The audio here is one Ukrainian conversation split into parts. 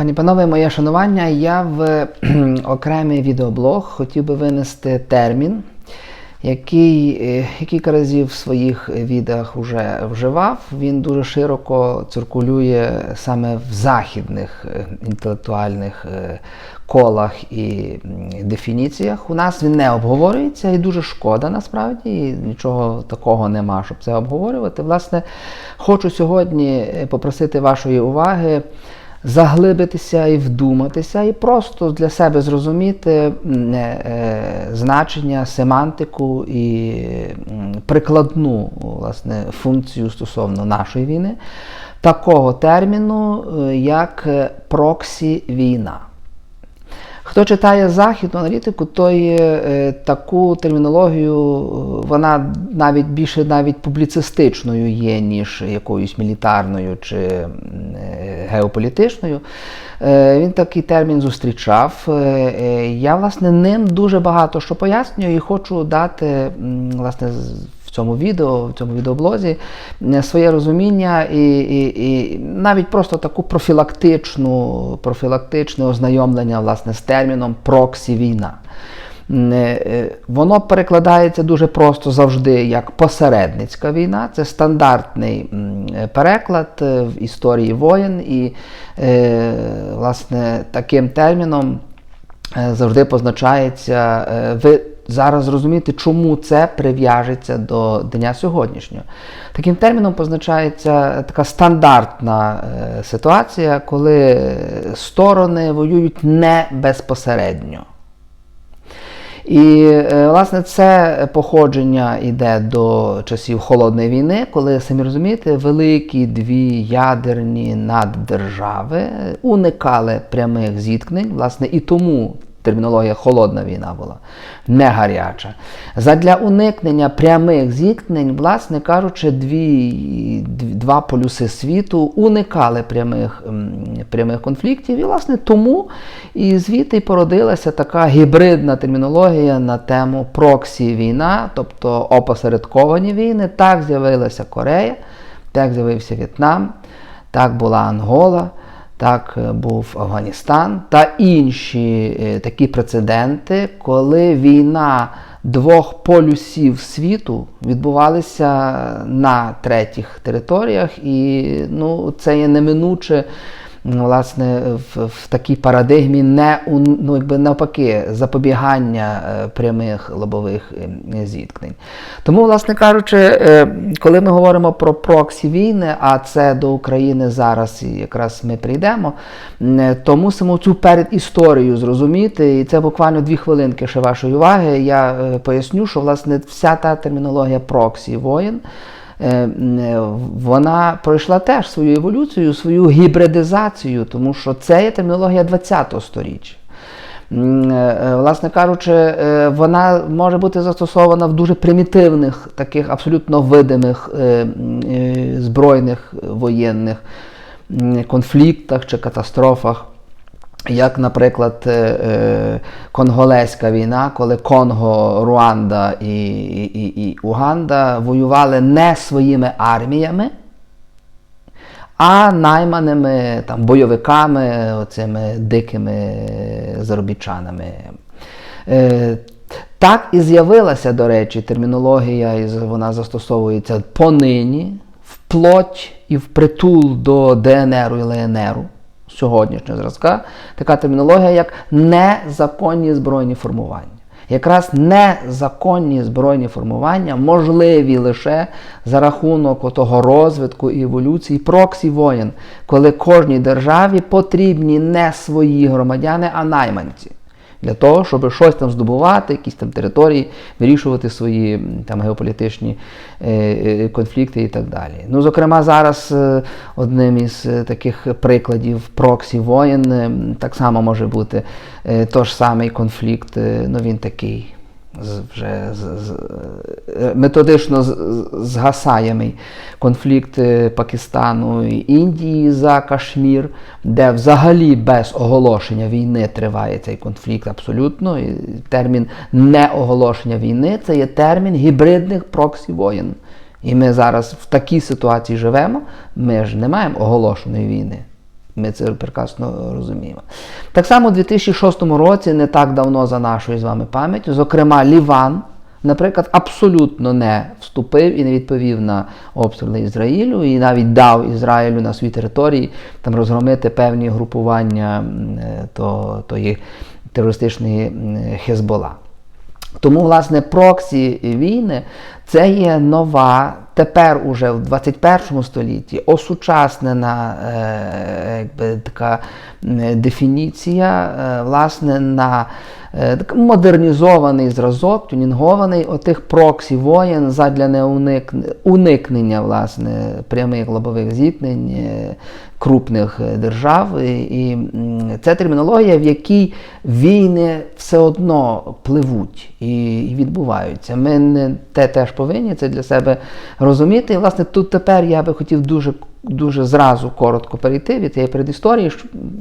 Пані панове, моє шанування. Я в окремий відеоблог хотів би винести термін, який е, кілька разів в своїх відеах вже вживав. Він дуже широко циркулює саме в західних е, інтелектуальних е, колах і дефініціях. У нас він не обговорюється і дуже шкода насправді. і Нічого такого нема, щоб це обговорювати. Власне, хочу сьогодні попросити вашої уваги заглибитися і вдуматися, і просто для себе зрозуміти е, е, значення, семантику і прикладну власне, функцію стосовно нашої війни, такого терміну, е, як е, проксі-війна. Хто читає західну аналітику, той е, таку термінологію, е, вона навіть більше навіть публіцистичною є, ніж якоюсь мілітарною чи е, геополітичною. Він такий термін зустрічав. Я, власне, ним дуже багато що пояснюю і хочу дати власне, в цьому відео, в цьому відеоблозі е, своє розуміння і, і, і навіть просто таку профілактичну, профілактичне ознайомлення власне, з терміном проксі-війна. М, е, е, Воно перекладається дуже просто завжди як посередницька війна. Це стандартний переклад в історії воєн, і власне таким терміном завжди позначається. Е, зараз зрозумієте, чому це прив'яжеться до дня сьогоднішнього. Таким терміном позначається така стандартна е, ситуація, коли сторони воюють не безпосередньо. І е, власне це походження йде до часів холодної війни, коли самі розумієте, великі дві ядерні наддержави уникали прямих зіткнень, власне, і тому. Термінологія холодна війна була, не гаряча. Задля уникнення прямих зіткнень, власне кажучи, дві, два полюси світу уникали прямих, прямих конфліктів. І, власне, тому і звідти породилася така гібридна термінологія на тему проксі-війна, тобто опосередковані війни. Так з'явилася Корея, так з'явився В'єтнам, так була Ангола. Так е, був Афганістан та інші е, такі прецеденти, коли війна двох полюсів світу відбувалася на третіх територіях, і ну, це є неминуче. Ну, Власне, в, в такій парадигмі не ну, якби навпаки запобігання е, прямих лобових е, зіткнень. Тому, власне кажучи, е, коли ми говоримо про проксі війни, а це до України зараз якраз ми прийдемо, то мусимо цю передісторію зрозуміти. І це буквально дві хвилинки ще вашої уваги. Я поясню, що власне вся та термінологія проксі воєн. Е, е, Вона пройшла теж свою еволюцію, свою гібридизацію, тому що це є термінологія ХХ століття. М, е, Власне кажучи, вона може бути застосована в дуже примітивних, таких абсолютно видимих збройних воєнних конфліктах чи катастрофах. Як, наприклад, е, е, конголезька війна, коли Конго, Руанда і, і, і, Уганда воювали не своїми арміями, а найманими там, бойовиками, оцими дикими заробітчанами. Е, так і з'явилася, до речі, термінологія, і вона застосовується понині, вплоть і впритул до ДНР і ЛНР сьогоднішнього зразка, така термінологія, як незаконні збройні формування. Якраз незаконні збройні формування можливі лише за рахунок того розвитку і еволюції проксі воєн, коли кожній державі потрібні не свої громадяни, а найманці. Для того, щоб щось там здобувати, якісь там території, вирішувати свої там геополітичні е, е, конфлікти і так далі. Ну, зокрема, зараз е, одним із таких прикладів проксі воєн е, так само може бути той самий конфлікт, ну він такий вже е, методично з- з- згасаємий конфлікт е, Пакистану і Індії за Кашмір, де взагалі без оголошення війни триває цей конфлікт абсолютно. І термін неоголошення війни це є термін гібридних проксі воєн. І ми зараз в такій ситуації живемо. Ми ж не маємо оголошеної війни. Ми це прекрасно розуміємо. Так само у 2006 році, не так давно за нашою з вами пам'яттю, зокрема, Ліван, наприклад, абсолютно не вступив і не відповів на обстріли Ізраїлю, і навіть дав Ізраїлю на своїй території там розгромити певні групування е, то, тої терористичної Хезбола. Тому, власне, проксі війни це є нова, тепер уже в 21 столітті осучаснена е, якби, така дефініція, е, власне, на модернізований зразок, тюнінгований отих проксі воєн задля уникнення власне, прямих лобових зіткнень е, крупних е, держав. І, це термінологія, в якій війни все одно пливуть і, відбуваються. Ми не те теж повинні це для себе розуміти. І, власне, тут тепер я би хотів дуже дуже зразу коротко перейти від цієї передісторії,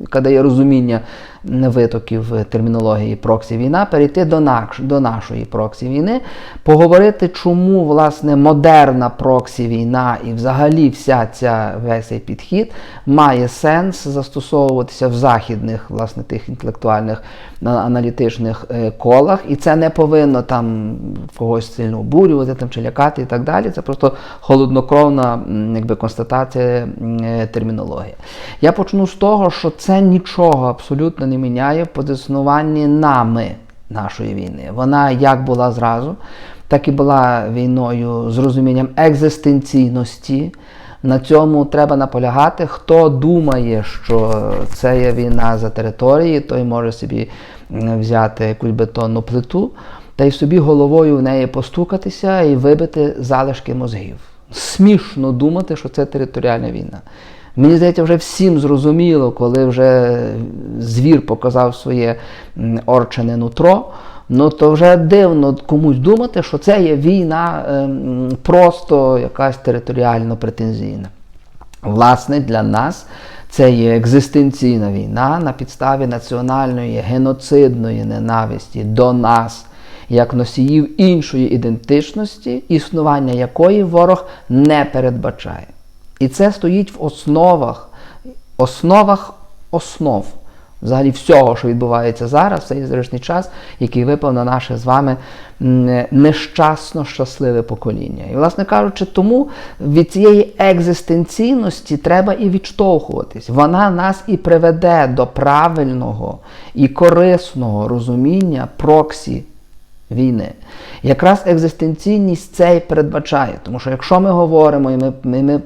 яка дає розуміння витоків термінології проксі війна, перейти до, наш, до нашої проксі війни, поговорити, чому власне модерна проксі війна і взагалі вся ця весь цей підхід має сенс застосовуватися в західних власне тих інтелектуальних аналітичних е, колах, і це не повинно там когось сильно обурювати там, чи лякати і так далі. Це просто холоднокровна якби, констатація е, термінології. Я почну з того, що це нічого абсолютно не міняє в позиціонуванні нами нашої війни. Вона як була зразу, так і була війною з розумінням екзистенційності. На цьому треба наполягати. Хто думає, що це є війна за території, той може собі взяти якусь бетонну плиту та й собі головою в неї постукатися і вибити залишки мозгів. Смішно думати, що це територіальна війна. Мені здається, вже всім зрозуміло, коли вже звір показав своє орчене нутро. Ну то вже дивно комусь думати, що це є війна ем, просто якась територіально претензійна. Власне, для нас це є екзистенційна війна на підставі національної геноцидної ненависті до нас, як носіїв іншої ідентичності, існування якої ворог не передбачає. І це стоїть в основах, основах основ взагалі всього, що відбувається зараз, в цей історичний час, який випав на наше з вами нещасно щасливе покоління. І, власне кажучи, тому від цієї екзистенційності треба і відштовхуватись. Вона нас і приведе до правильного і корисного розуміння проксі війни. Якраз екзистенційність це і передбачає. Тому що якщо ми говоримо, і ми, ми, ми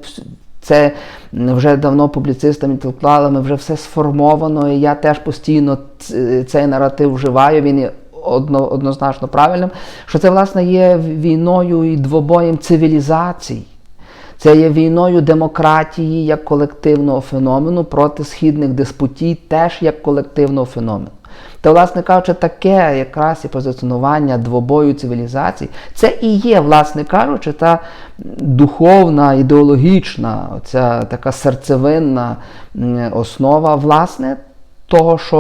це вже давно публіцистами, інтелектуалами вже все сформовано, і я теж постійно цей наратив вживаю, він є одно, однозначно правильним, що це, власне, є війною і двобоєм цивілізацій. Це є війною демократії як колективного феномену проти східних диспутій теж як колективного феномену. Та, власне кажучи, таке якраз і позиціонування двобою цивілізацій, це і є, власне кажучи, та духовна, ідеологічна, ця така серцевинна основа, власне, того, що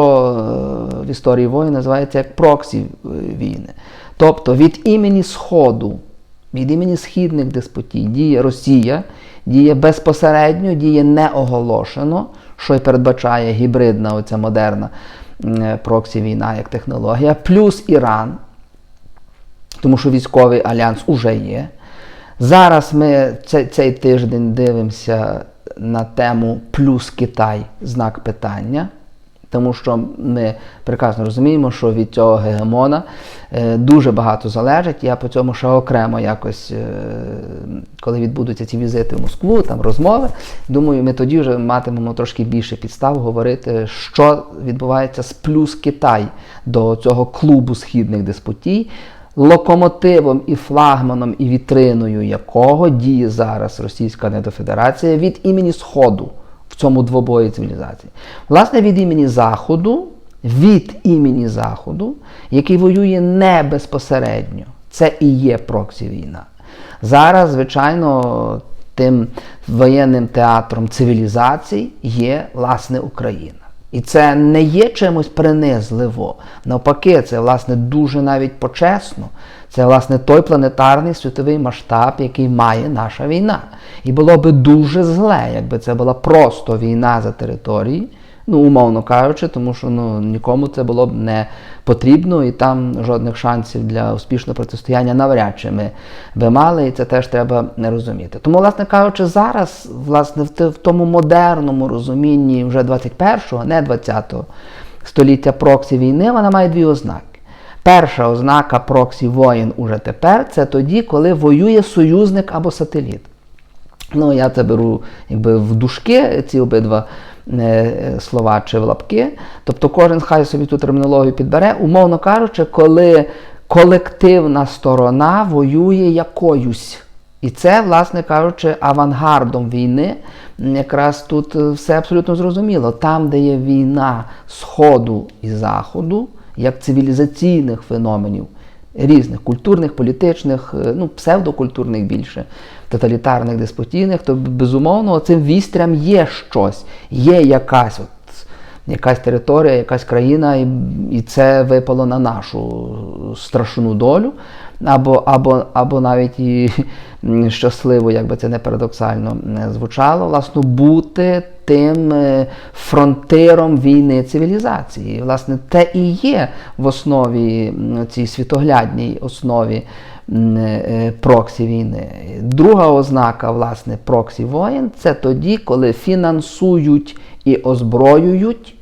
е, в історії воїн називається як проксі е, війни. Тобто від імені Сходу, від імені східних деспотій діє Росія, діє безпосередньо, діє неоголошено, що й передбачає гібридна оця модерна проксі війна як технологія, плюс Іран, тому що військовий альянс уже є. Зараз ми цей, цей тиждень дивимося на тему плюс Китай знак питання. Тому що ми прекрасно розуміємо, що від цього гегемона е, дуже багато залежить. Я по цьому ще окремо якось, е, коли відбудуться ці візити в Москву, там розмови. Думаю, ми тоді вже матимемо трошки більше підстав говорити, що відбувається з плюс Китай до цього клубу східних деспотій, локомотивом і флагманом і вітриною якого діє зараз Російська Недофедерація від імені Сходу цьому двобої цивілізації. Власне, від імені Заходу, від імені Заходу, який воює не безпосередньо. Це і є проксі війна. Зараз, звичайно, тим воєнним театром цивілізацій є власне Україна. І це не є чимось принизливо. Навпаки, це власне дуже навіть почесно. Це власне той планетарний світовий масштаб, який має наша війна. І було би дуже зле, якби це була просто війна за території, ну умовно кажучи, тому що ну, нікому це було б не потрібно, і там жодних шансів для успішного протистояння навряд чи ми би мали, і це теж треба не розуміти. Тому, власне кажучи, зараз, власне, в, тому модерному розумінні вже 21-го, не 20-го століття проксі війни, вона має дві ознаки. Перша ознака проксі воїн уже тепер це тоді, коли воює союзник або сателіт. Ну, я це беру якби в дужки, ці обидва слова чи в лапки. Тобто кожен хай собі ту термінологію підбере, умовно кажучи, коли колективна сторона воює якоюсь. І це, власне кажучи, авангардом війни. Якраз тут е, все абсолютно зрозуміло. Там, де є війна Сходу і Заходу, як цивілізаційних феноменів, різних культурних, політичних, е, ну, псевдокультурних більше, тоталітарних, деспотійних, то безумовно цим вістрям є щось, є якась от, якась територія, якась країна, і, і це випало на нашу страшну долю, або, або, або навіть і щасливо, як би це не парадоксально е, звучало, власне, бути тим е, фронтиром війни цивілізації. Власне, те і є в основі цій світоглядній основі проксі війни. Друга ознака, власне, проксі воєн це тоді, коли фінансують і озброюють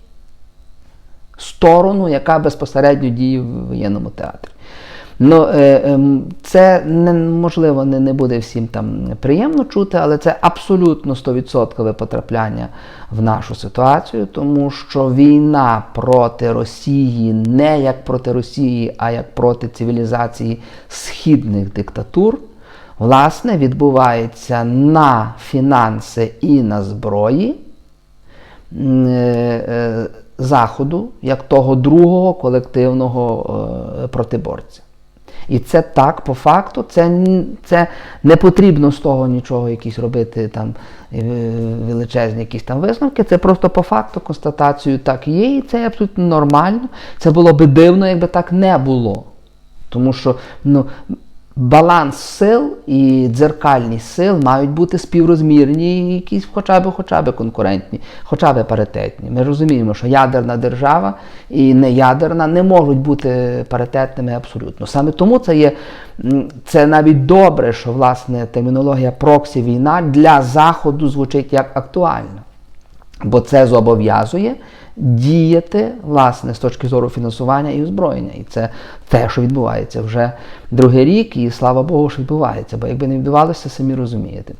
сторону, яка безпосередньо діє в воєнному театрі. Ну, е, ем, це не, можливо не, не буде всім там приємно чути, але це абсолютно 100% потрапляння в нашу ситуацію, тому що війна проти Росії не як проти Росії, а як проти цивілізації східних диктатур, власне, відбувається на фінанси і на зброї. е, е, Заходу як того другого колективного протиборця. І це так, по факту, це, це не потрібно з того нічого якісь робити там е, величезні якісь там висновки. Це просто по факту констатацію так є, і це абсолютно нормально. Це було би дивно, якби так не було. Тому що ну, баланс сил і дзеркальність сил мають бути співрозмірні, і якісь хоча б, хоча б конкурентні, хоча б паритетні. Ми розуміємо, що ядерна держава і неядерна не можуть бути паритетними абсолютно. Саме тому це є це навіть добре, що власне термінологія проксі війна для Заходу звучить як актуальна. Бо це зобов'язує діяти власне з точки зору фінансування і озброєння. І це те, що відбувається вже другий рік, і слава Богу, що відбувається. Бо якби не відбувалося, самі розумієте.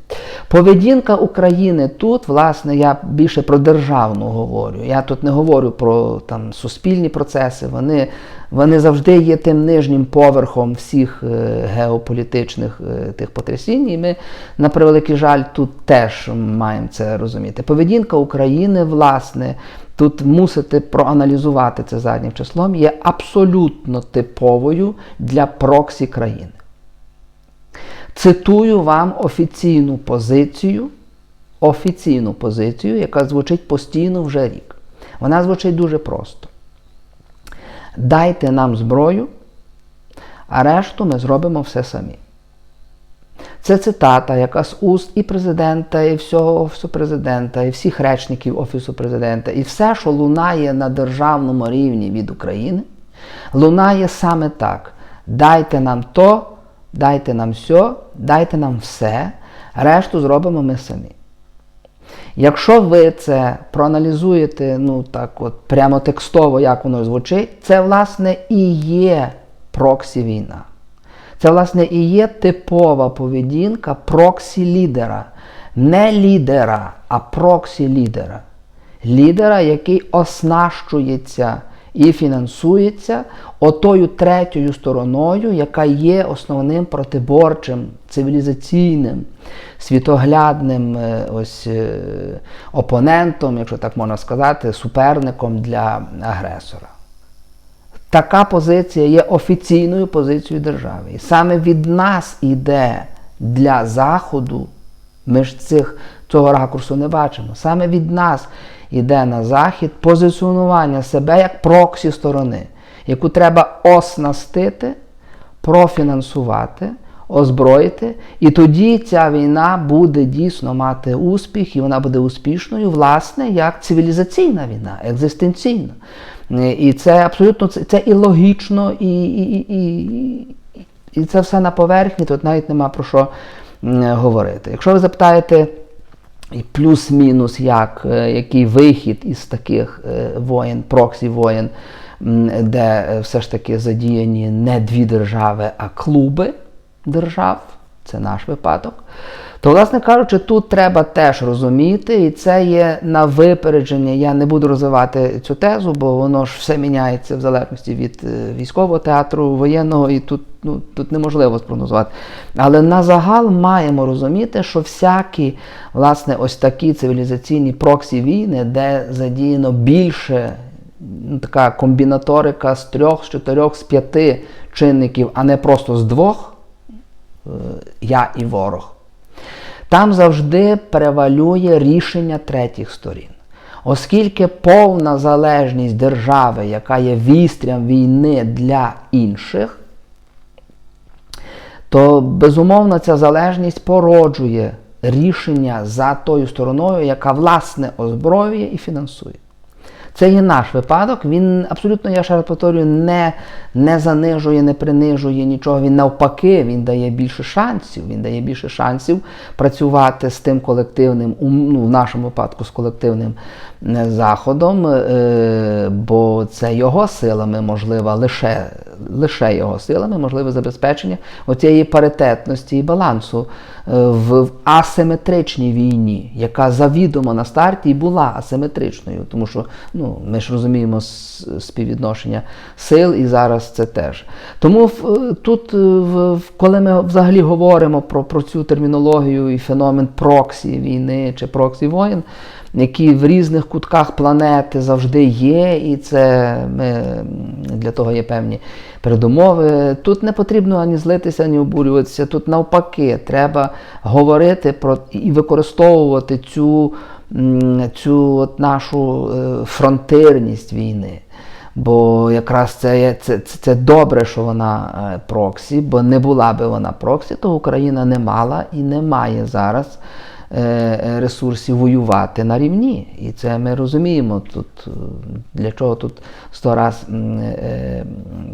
Поведінка України тут, власне, я більше про державну говорю. Я тут не говорю про там суспільні процеси. Вони, вони завжди є тим нижнім поверхом всіх е, геополітичних е, тих потрясінь. І ми, на превеликий жаль, тут теж маємо це розуміти. Поведінка України, власне, тут мусите проаналізувати це заднім числом, є абсолютно типовою для проксі країни. Цитую вам офіційну позицію, офіційну позицію, яка звучить постійно вже рік. Вона звучить дуже просто. Дайте нам зброю, а решту ми зробимо все самі. Це цитата, яка з уст і президента, і всього офісу президента, і всіх речників офісу президента, і все, що лунає на державному рівні від України, лунає саме так: дайте нам то, дайте нам сьо, дайте нам все, решту зробимо ми самі. Якщо ви це проаналізуєте, ну так от прямо текстово, як воно звучить, це власне і є проксі війна. Це, власне, і є типова поведінка проксі-лідера. Не лідера, а проксі-лідера. Лідера, який оснащується і фінансується отою третьою стороною, яка є основним протиборчим, цивілізаційним, світоглядним е, ось, е, опонентом, якщо так можна сказати, суперником для агресора. Така позиція є офіційною позицією держави. І саме від нас іде для Заходу між цих цього ракурсу не бачимо. Саме від нас йде на захід позиціонування себе як проксі сторони, яку треба оснастити, профінансувати, озброїти. І тоді ця війна буде дійсно мати успіх, і вона буде успішною, власне, як цивілізаційна війна, екзистенційна. І це абсолютно це, це і логічно, і, і, і, і це все на поверхні, тут навіть нема про що говорити. Якщо ви запитаєте, плюс-мінус, як, е, який вихід із таких е, воєн, проксі воєн, де е, все ж таки задіяні не дві держави, а клуби держав, це наш випадок. То, власне кажучи, тут треба теж розуміти, і це є на випередження. Я не буду розвивати цю тезу, бо воно ж все міняється в залежності від військового театру, воєнного, і тут ну, тут неможливо спрогнозувати. Але на загал маємо розуміти, що всякі власне, ось такі цивілізаційні проксі війни, де задіяно більше ну, така комбінаторика з трьох, з чотирьох, з п'яти чинників, а не просто з двох, е, я і ворог. Там завжди превалює рішення третіх сторін. Оскільки повна залежність держави, яка є вістрям війни для інших, то безумовно ця залежність породжує рішення за тою стороною, яка власне озброює і фінансує. Це є наш випадок. Він абсолютно, я ще раз повторюю, не не занижує, не принижує нічого. Він навпаки, він дає більше шансів. Він дає більше шансів працювати з тим колективним, ну, в нашому випадку з колективним заходом, е, бо це його силами можливо лише лише його силами, можливе забезпечення оцієї паритетності і балансу е, в асиметричній війні, яка завідомо на старті і була асиметричною, тому що ну, ми ж розуміємо співвідношення сил і зараз це теж. Тому тут, коли ми взагалі говоримо про, про цю термінологію і феномен проксі війни чи проксі воїн, які в різних кутках планети завжди є, і це ми, для того є певні передумови. Тут не потрібно ані злитися, ані обурюватися. Тут навпаки, треба говорити про і використовувати цю цю от нашу е, фронтирність війни. Бо якраз це це, це, це добре, що вона е, проксі, бо не була би вона проксі, то Україна не мала і не має зараз ресурсів воювати на рівні. І це ми розуміємо тут, е, для чого тут сто раз е,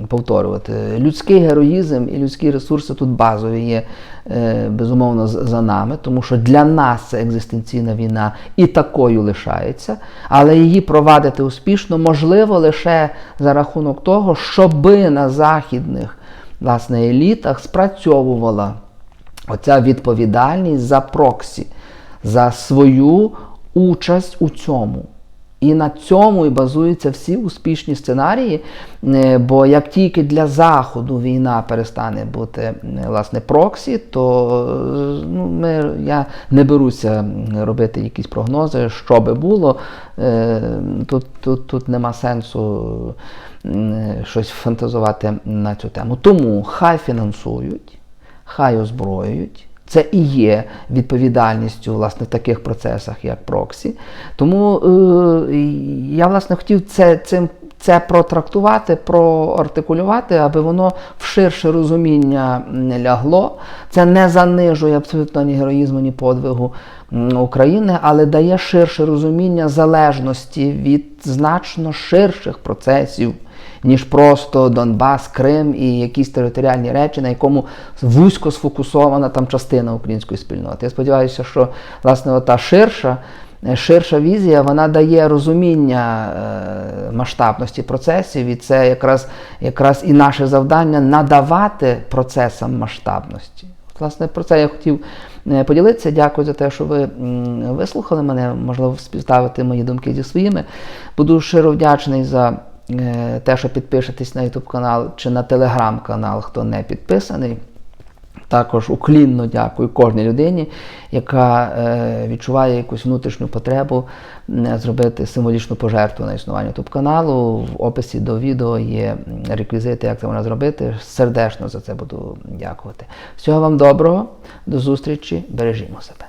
повторювати. Людський героїзм і людські ресурси тут базові є, безумовно, за нами, тому що для нас це екзистенційна війна і такою лишається, але її провадити успішно можливо лише за рахунок того, щоби на західних власне, елітах спрацьовувала оця відповідальність за проксі за свою участь у цьому. І на цьому і базуються всі успішні сценарії. Е, бо як тільки для Заходу війна перестане бути е, власне проксі, то е, ну, ми, я не беруся робити якісь прогнози, що би було. Тут, тут, Тут нема сенсу щось фантазувати на цю тему. Тому хай фінансують, хай озброюють. Це і є відповідальністю власне, в таких процесах, як проксі. Тому е, я власне хотів це цим. Це протрактувати, проартикулювати, аби воно в ширше розуміння не лягло. Це не занижує абсолютно ні героїзму, ні подвигу України, але дає ширше розуміння залежності від значно ширших процесів ніж просто Донбас, Крим і якісь територіальні речі, на якому вузько сфокусована там частина української спільноти. Я сподіваюся, що власне ота ширша. Ширша візія вона дає розуміння е, масштабності процесів, і це якраз якраз і наше завдання надавати процесам масштабності. Власне, про це я хотів е, поділитися. Дякую за те, що ви вислухали мене, можливо, співставити мої думки зі своїми. Буду щиро вдячний за. Е, те, що підпишетесь на YouTube канал чи на телеграм канал, хто не підписаний. Також уклінно дякую кожній людині, яка е, відчуває якусь внутрішню потребу зробити символічну пожертву на існування YouTube каналу. В описі до відео є реквізити, як це можна зробити. Сердечно за це буду дякувати. Всього вам доброго, до зустрічі, бережімо себе.